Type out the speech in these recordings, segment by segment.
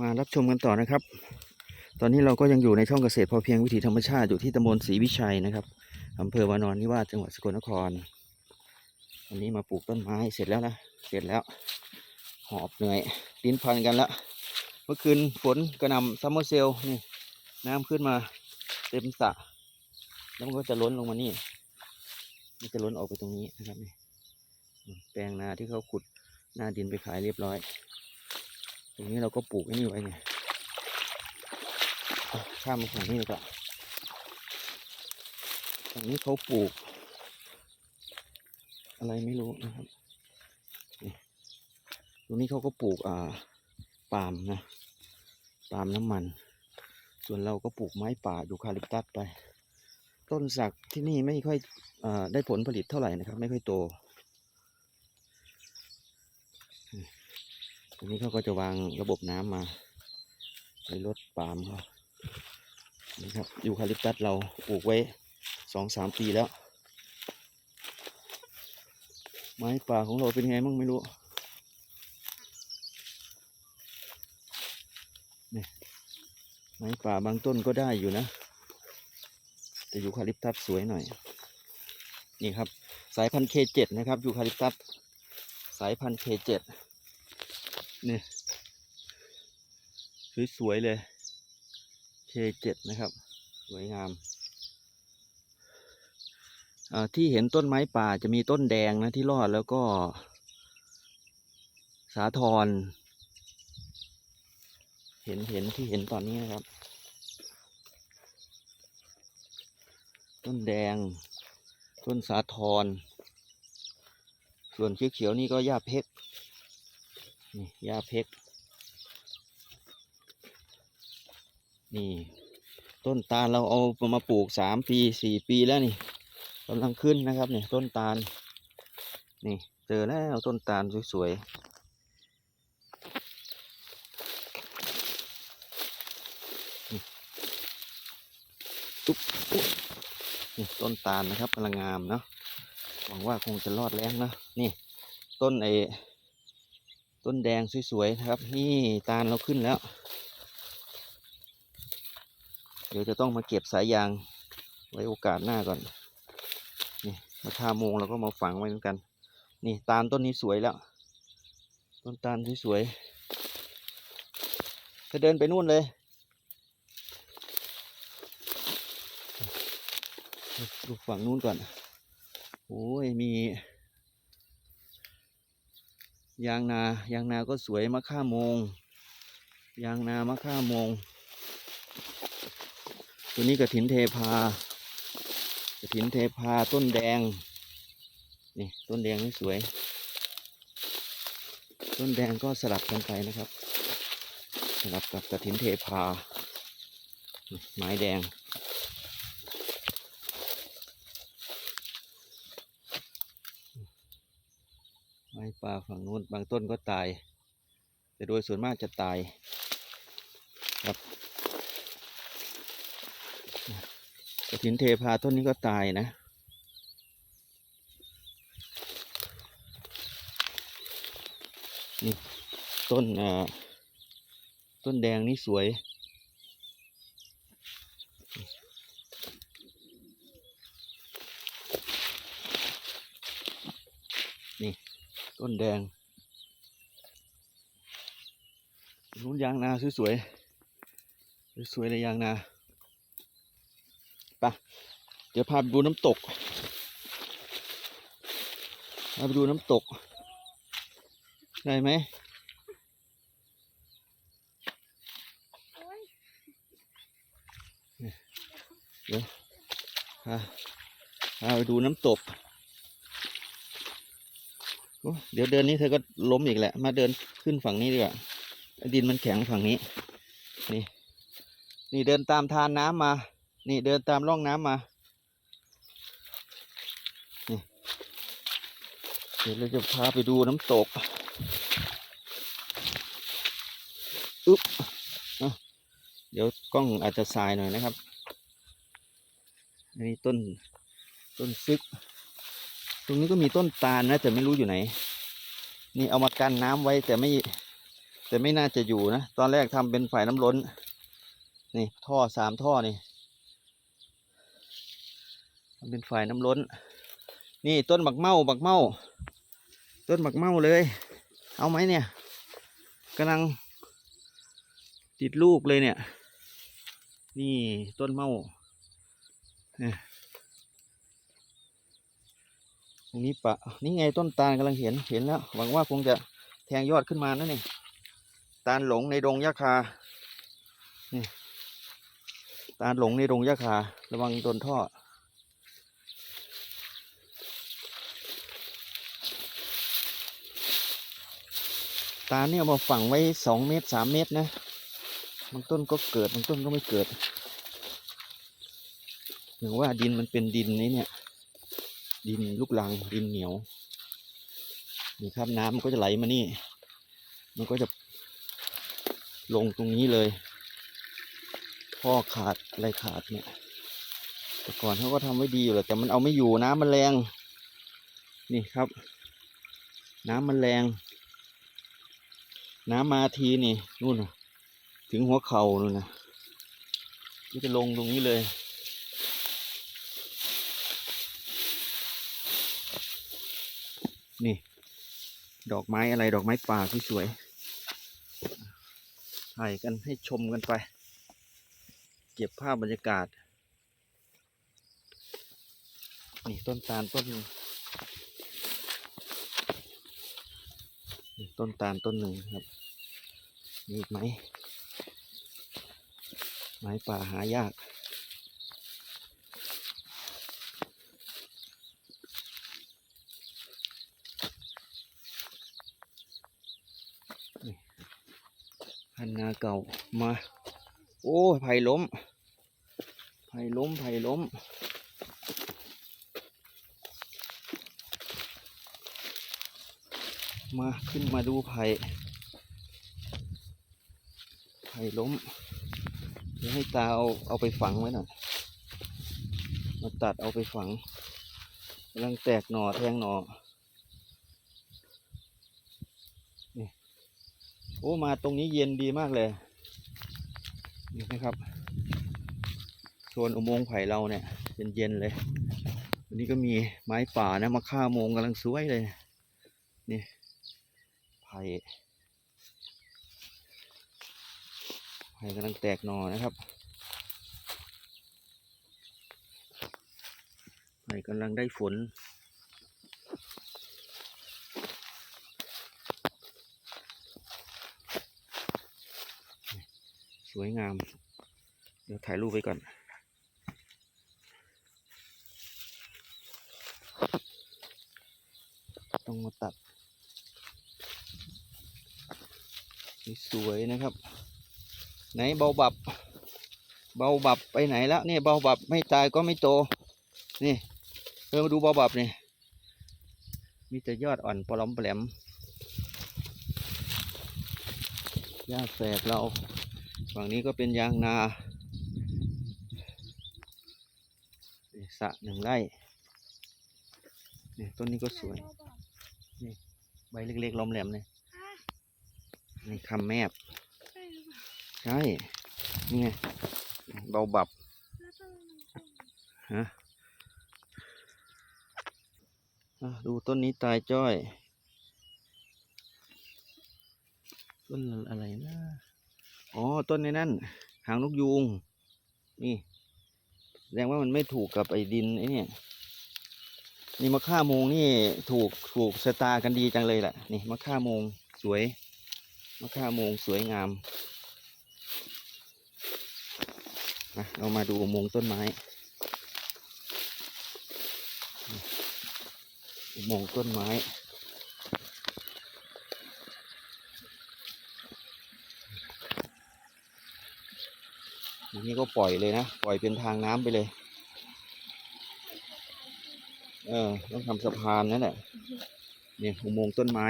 มารับชมกันต่อนะครับ ตอนนี้เราก็ยังอยู่ในช่องเกษตรพอเพียงวิถีธรรมชาติอยู่ที่ตำบลศรีวิชัยนะครับอำเภอวานอนนิวาสจังหวัดสกลนครวันนี้มาปลูกต้นไม้เสร็จแล้วนะเสร็จแล้ว หอบเหนื่อยลิ้นพันกันแล้วเมื่อคืนฝนกระหน่ำซัมเมอร์เซลนี่น้ำขึ้นมาเต็มสระแล้วมันก็จะล้นลงมานี่มันจะล้นออกไปตรงนี้นะครับนี่แปลงนาที่เขาขุดหน้าดินไปขายเรียบร้อย ตรงนี้เราก็ปลูกไอ้นี่ไว้ไงอะข้ามมาฝั่งนี้เลยก็ฝั่งนี้เขาปลูก อะไรไม่รู้นะครับตรงนี้เขาก็ปลูกอ่าปาล์มนะปาล์มน้ำมัน ส่วนเราก็ปลูกไม้ป่ายูคาลิปตัสไป ต้นสักที่นี่ไม่ค่อยอได้ผลผลิตเท่าไหร่นะครับ ไม่ค่อยโต ตรงนี้เขาก็จะวางระบบน้ำมาในรถปาล์มเขานี่ครับยูคาลิปตัสเราปลูกไว้สองสามปีแล้ว ไม้ป่าของเราเป็นไงมั่งไม่รู้นี่ไม้ป่าบางต้นก็ได้อยู่นะ แต่ยูคาลิปตัสสวยหน่อย นี่ครับ สายพันธุ์ K7 นะครับยูคาลิปตัสสายพันธุ์ K7 นี่ สวย ๆ เลย K7 นะครับ สวยงามอ่าที่เห็นต้นไม้ป่าจะมีต้นแดงนะที่รอดแล้วก็ สาทรเห็นเห็นที่เห็นตอนนี้นะครับ ต้นแดง ต้นสาทรส่วนเขียวๆนี่ก็หญ้าเพก นี่หญ้าเพกนี่ ต้นตาลเราเอามาปลูกสามปีสี่ปีแล้วนี่กำลังขึ้นนะครับเนี่ยต้นตาล นี่เจอแล้วต้นตาลสวยๆตุ๊บนี่ต้นตาลนะครับกำลังงามเนาะหวังว่าคงจะรอดแรงนะนี่ ต้นไอ ต้นแดงสวยๆนะครับนี่ตาลเราขึ้นแล้ว เดี๋ยวจะต้องมาเก็บสายยางไว้โอกาสหน้าก่อนนี่มาทาโมงเราก็มาฝังไว้เหมือนกัน นี่ตาลต้นนี้สวยแล้ว ต้นตาลสวยๆจะเดินไปนู่นเลยดูฝั่งนู้นก่อนโอ้ยมี ยางนายางนาก็สวยมะค่ามง ยางนามะค่ามง ตัวนี้กระถินเทพากระถินเทพาต้นแดงนี่ต้นแดงนี่สวย ต้นแดงก็สลับกันไปนะครับ สลับกับกระถินเทพาไม้แดงาฝั่งนู้นบางต้นก็ตาย แต่โดยส่วนมากจะตายครับกระถินเทพาต้นนี้ก็ตายนะนี่ต้นเอ่อต้นแดงนี่สวย นี่ ต้นแดงนู้นยางนาสวยๆสวยๆเลยยางนาไปะเดี๋ยวพาไปดูน้ำตกพาไปดูน้ำตก ได้ไหมเดี๋ยวพาพาไปดูน้ำตก เดี๋ยวเดินนี้เธอก็ล้มอีกแหละ มาเดินขึ้นฝั่งนี้ดีกว่า ดินมันแข็งฝั่งนี้ นี่ นี่เดินตามทานน้ำมา นี่เดินตามร่องน้ำมานี่เดี๋ยวเราจะพาไปดูน้ำตก อึ๊บเดี๋ยวกล้องอาจจะสายหน่อยนะครับ อันนี้ต้นต้นซึก รงนี้ก็มีต้นตาลนะแต่ไม่รู้อยู่ไหน นี่เอามากันน้ำไว้แต่ไม่ แต่ไม่น่าจะอยู่นะตอนแรกทำเป็นฝ่ายน้ำล้น นี่ท่อสามท่อนี่ทำเป็นฝ่ายน้ำล้น นี่ต้นบักเมาบักเมาต้นบักเมาเลย เอาไหมเนี่ยกำลังติดลูกเลยเนี่ย นี่ต้นเมาเนี่ย ตรงนี้ปะนี่ไงต้นตาลกำลังเห็นเห็นแล้วหวังว่าคงจะแทงยอดขึ้นมานั่นเองตาลหลงในดงยะคานี่ตาลหลงในดงยะคา ระวังโดนท่อตาลเนี่ยเอามาฝังไว้สองเมตรสามเมตรนะ บางต้นก็เกิด บางต้นก็ไม่เกิดหรือว่าดินมันเป็นดินนี้เนี่ย ดินลูกลังดินเหนียวนี่ครับน้ำมันก็จะไหลมานี่ มันก็จะลงตรงนี้เลยพ่อขาดอะไรขาดเนี่ย แต่ก่อนเขาก็ทำไว้ดีอยู่แหละแต่มันเอาไม่อยู่น้ำมันแรง นี่ครับ น้ำมันแรง น้ำมาทีนี่นู่นถึงหัวเข่านู่นนะมันจะลงตรงนี้เลย นี่ ดอกไม้อะไรดอกไม้ป่าที่สวยๆถ่ายกันให้ชมกันไป เก็บภาพบรรยากาศ นี่ต้นตาลต้นต้นตาลต้นหนึ่งครับ มีอีกไหมไม้ป่าหายาก นี่ พันนาเก่ามา โอ้ยไผ่ล้ม ไผ่ล้มไผ่ล้ม มาขึ้นมาดูไผ่ ไผ่ล้มเดี๋ยวให้ตาเอาเอาไปฝังไว้หน่อย มาตัดเอาไปฝังกำลังแตกหน่อแทงหน่อ นี่ โอ้มาตรงนี้เย็นดีมากเลยนี่นะครับโซนอุโมงค์ไผ่เราเนี่ยเย็นๆเลยวันนี้ก็มีไม้ป่านะมาฆ่าโมงกำลังสวยเลยนี่ไผ่ไผ่กำลังแตกหน่อนะครับไผ่กำลังได้ฝน วยงาม เดี๋ยวถ่ายรูปไว้ก่อน ต้องมาตัด สวยนะครับ ไหนเบาบับ เบาบับไปไหนแล้วนี่เบาบับไม่ตายก็ไม่โต นี่เออมาดูเบาบับนี่มีแต่ยอดอ่อนปลอมแปลมหญ้าแฝกเรา ฝั่งนี้ก็เป็นยางนาสระหนึ่งไร่นี่ต้นนี้ก็สวย นี่ใบเล็กๆล้อมแหลมเลยนี่คำแมบ ใช่ นี่ไงเบาบับฮะอะดูต้นนี้ตายจ้อย ต้นอะไรนะ อ๋อ ต้นในนั่น หางนกยูง นี่ แสดงว่ามันไม่ถูกกับไอ้ดินไอ้เนี่ยนี่มะค่าโมงนี่ถูกถูกสตากันดีจังเลยแหละนี่มะค่าโมงสวยมะค่าโมงสวยงามมาเรามาดูโมงต้นไม้อุโมงต้นไม้ ทีนี้ก็ปล่อยเลยนะ ปล่อยเป็นทางน้ำไปเลย เออ ต้องทำสะพานนั่นแหละ เนี่ยอุโมงค์ต้นไม้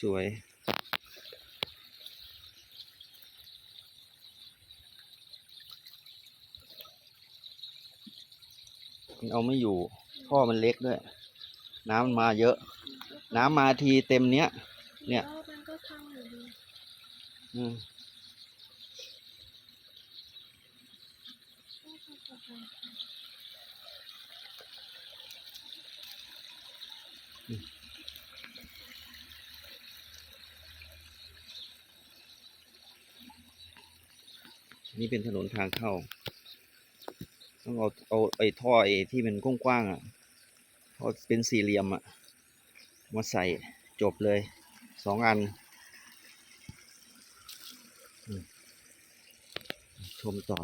สวยๆมันเอาไม่อยู่ท่อมันเล็กด้วย น้ำมันมาเยอะ น้ำมาทีเต็มเนี้ย เนี่ยแล้วมันก็ขข้างอยู่ดีอืมไม่ต้องกดเลยค่ะ นี่เป็นถนนทางเข้า ต้องเอาเอาไอ้ท่อไอ้ที่มันกว้างๆอะท่อเป็นสี่เหลี่ยมอะ มาใส่จบเลยสองอัน ชมต่อ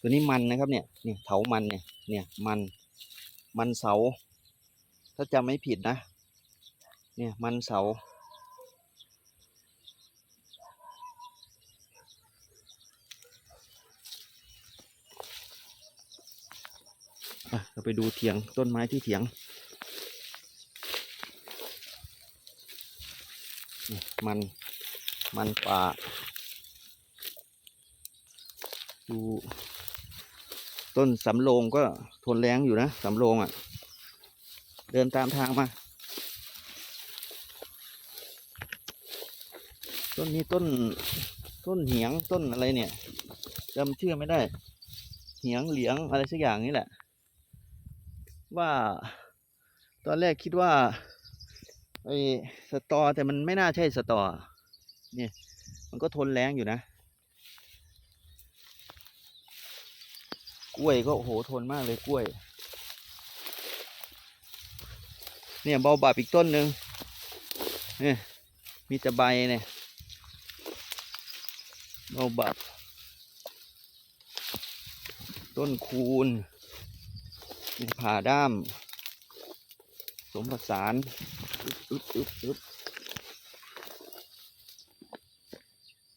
ตัวนี้มันนะครับเนี่ยนี่เถามันเนี่ยเนี่ยมันมันเสา ถ้าจำไม่ผิดนะ เนี่ยมันเสา อะเราไปดูเถียงต้นไม้ที่เถียง มันมันป่าดูต้นสำโรงก็ทนแรงอยู่นะสำโรงอะ เดินตามทางมา ต้นนี้ต้นต้นเหียงต้นอะไรเนี่ยจำชื่อไม่ได้ เหียงเหลียงอะไรสักอย่างนี่แหละ ว่า ตอนแรกคิดว่าไอ้สตอแต่มันไม่น่าใช่สตอเนี่ยมันก็ทนแรงอยู่นะ กล้วยก็โอ้โหทนมากเลยกล้วย เนี่ยเบาบาบอีกต้นหนึ่งเนี่ยมีแต่ใบเนี่ยเบาบับต้นคูณ มีผ่าด้าม สมผสานอึ๊บอึ๊บอึ๊บ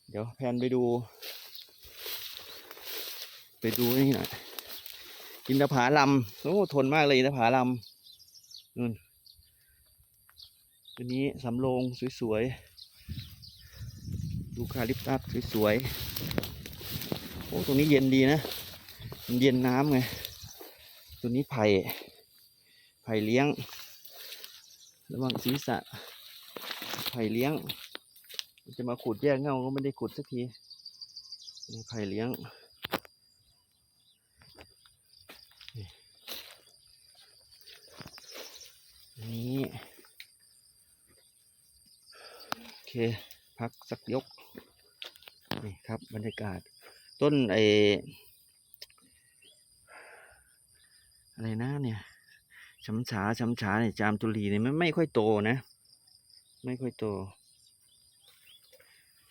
เดี๋ยวแพนไปดู ไปดูนี่หน่อยอินทผาลำโอ้ทนมากเลยอินทผาลำนู่นตัวนี้สำโรงสวยๆ ดูคาลิปตัสสวยๆ โอ้ ตรงนี้เย็นดีนะ มันเย็นน้ำไง ตัวนี้ไผ่ไผ่เลี้ยง ระวังศีรษะไผ่เลี้ยง จะมาขุดแยกเงาก็ไม่ได้ขุดสักทีนี่ไผ่เลี้ยงนี่นี่โอเค พักสักยก นี่ครับบรรยากาศต้นไอ อะไรนะเนี่ยช้ำฉาช้ำฉาเนี่ยจามจุลีเนี่ยไมันไม่ค่อยโตนะ ไม่ค่อยโต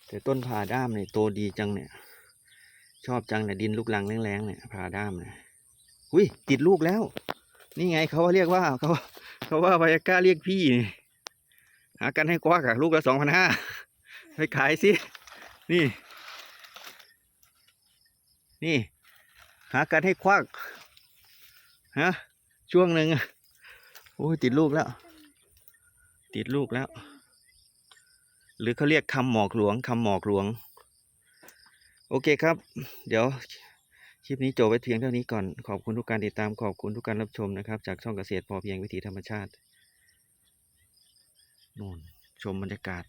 แต่ต้นผ่าด้ามเนี่ยโตดีจังเนี่ย ชอบจังเนี่ยดินลูกลังแรงๆเนี่ยผ่าด้ามเนี่ยอุ้ยติดลูกแล้ว นี่ไงเขาว่าเรียกว่าเขาเขาว่าไวอาก้าเรียกพี่นี่หากันให้กว้ากับลูกละสองพันห้าไปขายสิ นี่ นี่ หากันให้ควัก ฮะ ช่วงหนึ่งโอ้ยติดลูกแล้ว ติดลูกแล้ว หรือเขาเรียกคำหมอกหลวงคำหมอกหลวง โอเคครับ เดี๋ยวคลิปนี้จบไว้เพียงเท่านี้ก่อน ขอบคุณทุกการติดตาม ขอบคุณทุกการรับชมนะครับ จากช่องเกษตรพอเพียงวิถีธรรมชาตินู่นชมบรรยากาศ